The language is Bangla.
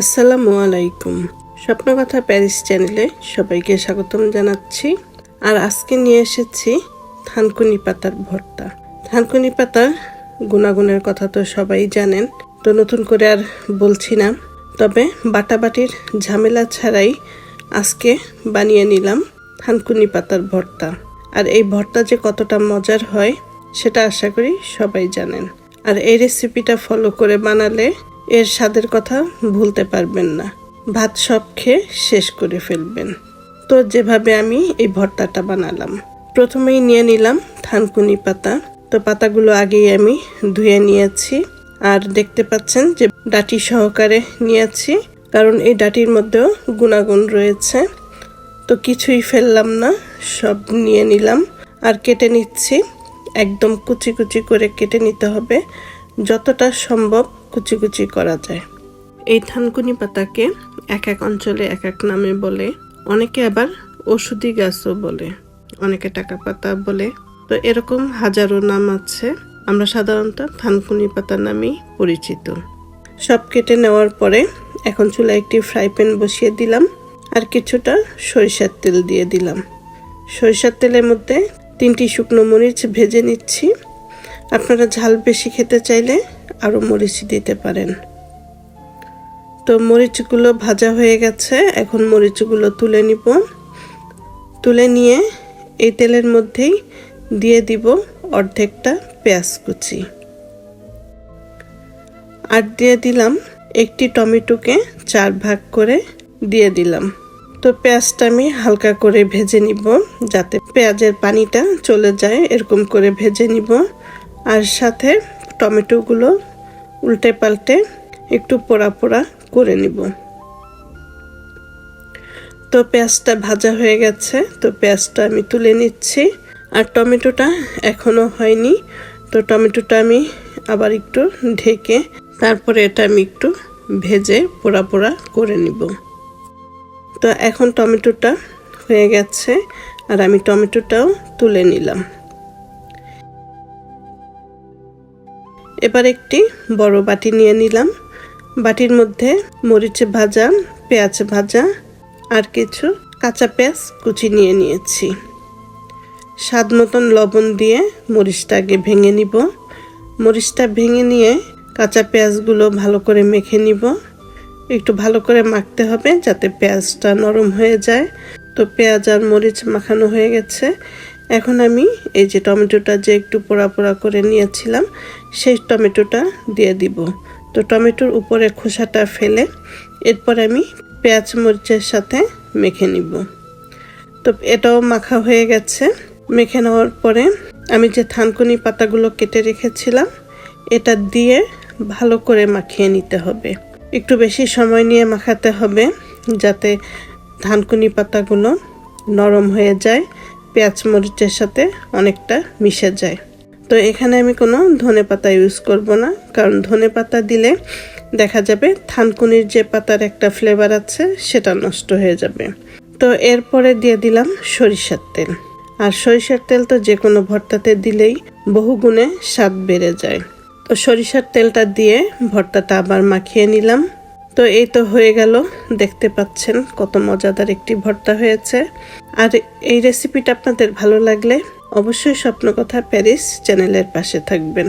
আসসালামু আলাইকুম। স্বপ্নকথা প্যারিস চ্যানেলে সবাইকে স্বাগতম জানাচ্ছি। আর আজকে নিয়ে এসেছি থানকুনি পাতার ভর্তা। থানকুনি পাতার গুণাগুণের কথা তো সবাই জানেন, তো নতুন করে আর বলছি না। তবে বাটাবাটির ঝামেলা ছাড়াই আজকে বানিয়ে নিলাম থানকুনি পাতার ভর্তা। আর এই ভর্তা যে কতটা মজার হয়, সেটা আশা করি সবাই জানেন। আর এই রেসিপিটা ফলো করে বানালে এর স্বাদের কথা ভুলতে পারবেন না। ভাত সব খেয়ে শেষ করে ফেলবেন। তো যেভাবে আমি এই ভর্তাটা বানালাম। প্রথমেই নিয়ে নিলাম থানকুনি পাতা। তো পাতাগুলো আগেই আমি ধুয়ে নিয়েছি। আর দেখতে পাচ্ছেন যে ডাটি সহকারে নিয়েছি। কারণ এই ডাটির মধ্যেও গুণাগুণ রয়েছে। তো কিছুই ফেললাম না, সব নিয়ে নিলাম। আর কেটে নিচ্ছি। একদম কুচি কুচি করে কেটে নিতে হবে। যতটা সম্ভব কুচি কুচি করা যায়। এই থানকুনি পাতাকে এক এক অঞ্চলে এক এক নামে বলে অনেকে আবার ওষুধি গাছও বলে অনেকে টাকা পাতা বলে। তো এরকম হাজারো নাম আছে। আমরা সাধারণত থানকুনি পাতা নামেই পরিচিত। সব কেটে নেওয়ার পরে এখন চুলা একটি ফ্রাই প্যান বসিয়ে দিলাম আর কিছুটা সরিষার তেল দিয়ে দিলাম। সরিষার তেলের মধ্যে তিনটি শুকনো মরিচ ভেজে নিচ্ছি। আপনারা ঝাল বেশি খেতে চাইলে আরও মরিচ দিতে পারেন। তো মরিচগুলো ভাজা হয়ে গেছে, এখন মরিচগুলো তুলে নিব। তুলে নিয়ে এই তেলের মধ্যেই দিয়ে দিব অর্ধেকটা পেঁয়াজ কুচি। আর দিয়ে দিলাম একটি টমেটোকে চার ভাগ করে দিয়ে দিলাম। তো পেঁয়াজটা আমি হালকা করে ভেজে নিব যাতে পেঁয়াজের পানিটা চলে যায়, এরকম করে ভেজে নিব। আর সাথে টমেটোগুলো উল্টে পাল্টে একটু পোড়া পোড়া করে নিব। তো পেঁয়াজটা ভাজা হয়ে গেছে, তো পেঁয়াজটা আমি তুলে নিচ্ছি। আর টমেটোটা এখনও হয়নি, তো টমেটোটা আমি আবার একটু ঢেকে তারপরে এটা আমি একটু ভেজে পোড়া পোড়া করে নিব। তো এখন টমেটোটা হয়ে গেছে, আর আমি টমেটোটাও তুলে নিলাম। এবার একটি বড় বাটি নিয়ে নিলাম। বাটির মধ্যে মরিচে ভাজা, পেঁয়াজ ভাজা আর কিছু কাঁচা পেঁয়াজ কুচি নিয়ে নিয়েছি। স্বাদ মতন লবণ দিয়ে মরিচটা আগে ভেঙে নিব। মরিচটা ভেঙে নিয়ে কাঁচা পেঁয়াজগুলো ভালো করে মেখে নিব। একটু ভালো করে মাখতে হবে যাতে পেঁয়াজটা নরম হয়ে যায়। তো পেঁয়াজ আর মরিচ মাখানো হয়ে গেছে। এখন আমি এই যে টমেটোটা যে একটু পোড়া পোড়া করে নিয়েছিলাম, সেই টমেটোটা দিয়ে দিব। তো টমেটোর উপরে খোসাটা ফেলে এরপর আমি পেঁয়াজ মরিচের সাথে মেখে নিব। তো এটাও মাখা হয়ে গেছে। মেখে নেওয়ার পরে আমি যে থানকুনি পাতাগুলো কেটে রেখেছিলাম, এটা দিয়ে ভালো করে মাখিয়ে নিতে হবে। একটু বেশি সময় নিয়ে মাখাতে হবে যাতে ধানকুনি পাতাগুলো নরম হয়ে যায়। পেঁয়াজ মরিচের সাথে অনেকটা মিশে যায়। তো এখানে আমি কোনো ধনে পাতা ইউজ করব না, কারণ ধনে পাতা দিলে দেখা যাবে থানকুনির যে পাতার একটা ফ্লেভার আছে, সেটা নষ্ট হয়ে যাবে। তো এরপরে দিয়ে দিলাম সরিষার তেল। আর সরিষার তেল তো যে কোনো ভর্তাতে দিলেই বহু গুণে স্বাদ বেড়ে যায়। তো সরিষার তেলটা দিয়ে ভর্তাটা আবার মাখিয়ে নিলাম। তো এই তো হয়ে গেল। দেখতে পাচ্ছেন কত মজাদার একটি ভর্তা হয়েছে। আর এই রেসিপিটা আপনাদের ভালো লাগলে অবশ্যই স্বপ্নকথা প্যারিস চ্যানেলের পাশে থাকবেন।